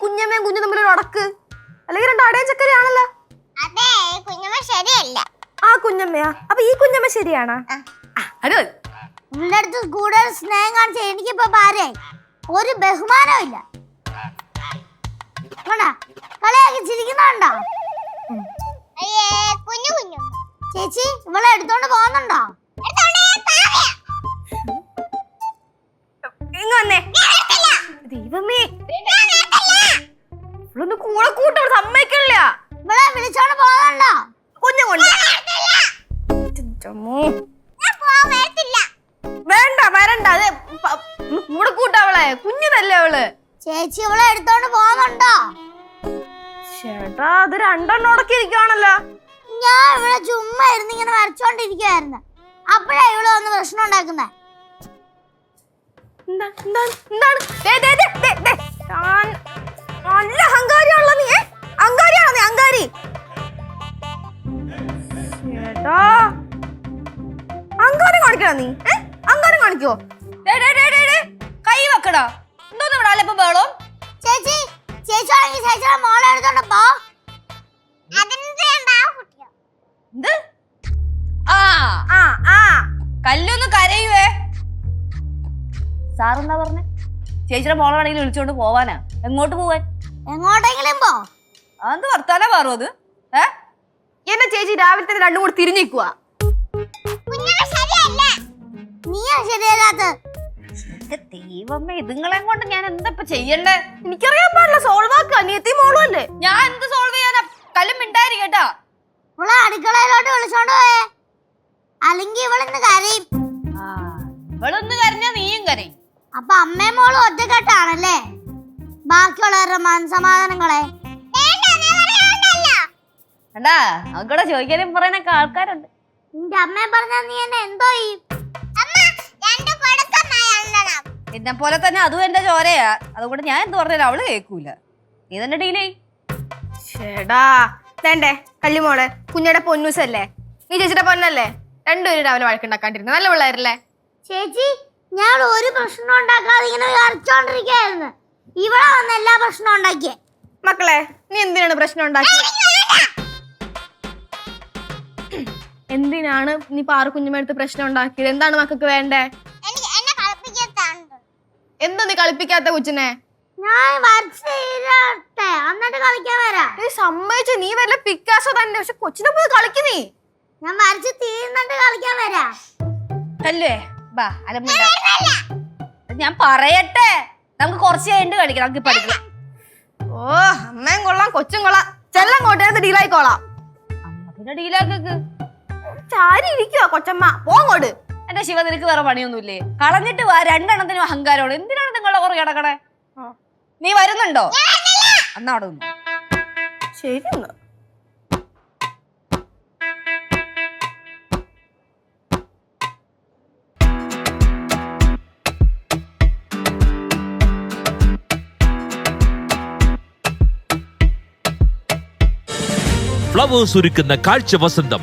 കുഞ്ഞമ്മയും കുഞ്ഞു തമ്മിൽ ഒരു ഉടക്ക് അല്ലെങ്കിൽ രണ്ട് അടയും ചക്കരയാണല്ലോ. അതെ കുഞ്ഞമ്മ ശരിയല്ല. ആ കുഞ്ഞമ്മയാ. അപ്പൊ ഈ കുഞ്ഞമ്മ ശരിയാണോ. അത് അടുത്ത് കൂടുതൽ സ്നേഹം കാണിച്ച എനിക്കിപ്പോ ഭാര്യയായി ഒരു ബഹുമാനവും ഇല്ല. കണ്ടാ? കളിയാക്കി ചിരിക്കുന്നുണ്ടോ? കുഞ്ഞു കുഞ്ഞു. ചേച്ചി ഇവളെ എടുത്തോണ്ട് പോകുന്നുണ്ടോ? കൂടെ കൂട്ടം സമ്മതിക്കില്ല ഇവളെ വിളിച്ചോണ്ട് പോകണ്ടോ കുഞ്ഞു കൊണ്ട്. വേണ്ട വരണ്ട. അത് കൂടെ കൂട്ട അവളെ. കുഞ്ഞിതല്ലേ അവൾ. ചേച്ചി ഇവളെ എടുത്തോണ്ട് പോകണ്ടോ ചേട്ടാ അത് രണ്ടെണ്ണം ഉടക്കി ഇരിക്കുവാണല്ലോ ഞാൻ ഇവിടെ ചുമ്മാ ഇരുന്ന് ഇങ്ങനെ വരച്ചോണ്ടിരിക്കുവായിരുന്നു. അപ്പോഴാ ഇവൾ വന്ന് പ്രശ്നം ഉണ്ടാക്കുന്നേ. എന്താ എന്താണ് എന്താണ്? അഹങ്കാരി ചേട്ടാ. അഹങ്കാരം കാണിക്കണോ നീ? ഏ? അഹങ്കാരം കാണിക്കോ. കൈ വെക്കടാ. എന്തോന്ന് ഇവിടെ അലപ്പം ബഹളം? ചേച്ചി ചേച്ചി ആണെങ്കിൽ ചേച്ചിയുടെ മോളെ എടുത്തോണ്ടപ്പോ എന്ത്? ആ. ആ ആ. കല്ലൊന്ന് കരയുവേ. സാറെന്താ പറഞ്ഞേ? ചേച്ചിയുടെ മോളാണെങ്കിലും വിളിച്ചോണ്ട് പോവാനാ. എങ്ങോട്ട് പോവാൻ? എങ്ങോട്ടെങ്കിലും പോ. അതെന്ത് വർത്താന മാറും അത്? ഏ? എന്നെ ചേച്ചി രാവിലത്തെ തന്നെ രണ്ടും കൂടി തിരിഞ്ഞിക്കുക ദൈവമേ ഇതുങ്ങളെ കൊണ്ട് ഞാൻ എന്താ ഇപ്പൊ ചെയ്യണ്ടേ? എനിക്കറിയാൻ പാടില്ല സോൾവ് ആക്കുക അനിയത്തി മോളും അല്ലേ? ഞാൻ എന്ത് സോൾവ് ചെയ്യാനാ? കല്ലും മിണ്ടാരി കേട്ടാ. ഇവളെ അടുക്കളയിലോട്ട് വിളിച്ചോണ്ട് പോയേ. അല്ലെങ്കിൽ ഇവളിന്ന് കരയും. ആ ഇവളൊന്ന് കരഞ്ഞാ നീയും കരയും. അപ്പൊ അമ്മയും മോളും ഒറ്റക്കെട്ടാണല്ലേ? ബാക്കിയുള്ളവരുടെ മനസമാധാനങ്ങളെ. കണ്ടാ? നമുക്കിവിടെ ചോദിക്കാനും പറയാനൊക്കെ ആൾക്കാരുണ്ട്. നിന്റെ അമ്മയെ പറഞ്ഞാ നീ എന്നെ എന്തോ ചെയ്യും എന്നെ പോലെ തന്നെ അതും എന്റെ ചോരയാ. അതുകൊണ്ട് ഞാൻ എന്ത് പറഞ്ഞാലും അവൾ കേൾക്കൂല നീ തന്നെ ചേടാ വേണ്ടേ കല്ലുമോളെ കുഞ്ഞയുടെ പൊന്നൂസല്ലേ? നീ ചേച്ചിയുടെ പൊന്നല്ലേ? രണ്ടുപേരും രാവിലെ വഴക്കുണ്ടാക്കാണ്ടിരുന്നു. നല്ല പിള്ളേരല്ലേ? ചേച്ചി ഞാൻ ഒരു പ്രശ്നം ഉണ്ടാക്കാതെ ഇങ്ങനെ വിറച്ചോണ്ടിരിക്കായിരുന്നു ഇവിടെ വന്ന് എല്ലാ പ്രശ്നവും ഉണ്ടാക്കിയേ. മക്കളെ നീ എന്തിനാണ് പ്രശ്നം ഉണ്ടാക്കി എന്തിനാണ് നീ പാറ കുഞ്ഞുമടുത്ത് പ്രശ്നം ഉണ്ടാക്കിയത്? എന്താണ് മക്കൾക്ക് വേണ്ടേ? എന്താ നീ കളിപ്പിക്കാത്ത കൊച്ചിനെ? സമ്മതിച്ചു നീ വല്ല പിക്കാസോ തന്നെ. പക്ഷെ കൊച്ചിനെ പോയി കളിക്കുന്നേ ഞാൻ വരച്ച് തീരുന്നുണ്ട് കളിക്കാൻ വരാം. അല്ലേ? ബാ അല്ല ഞാൻ പറയട്ടെ. നമുക്ക് കുറച്ച് കഴിഞ്ഞിട്ട് കളിക്കാം. നമുക്ക് പഠിക്കണം ഓ അമ്മയും കൊള്ളാം കൊച്ചും കൊള്ളാം. ചെല്ലം കോട്ടയത്ത് ഡീലായിക്കോളാം അമ്മ പിന്നെ ഡീലാക്കൊക്കെ ചാരി ഇരിക്കുവാ കൊച്ചമ്മ പോങ്ങോട് എന്റെ ശിവ നിനക്ക് വേറെ പണിയൊന്നുമില്ലേ? കളഞ്ഞിട്ട് വാ രണ്ടെണ്ണത്തിനും അഹങ്കാരമാണ് എന്തിനാണ് നിങ്ങളുടെ കുറേ കിടക്കണേ? നീ വരുന്നുണ്ടോ? എന്നാ അവിടെ ശരി എന്നാ. ഫ്ലവേഴ്സ് ഒരുക്കുന്ന കാഴ്ച വസന്തം.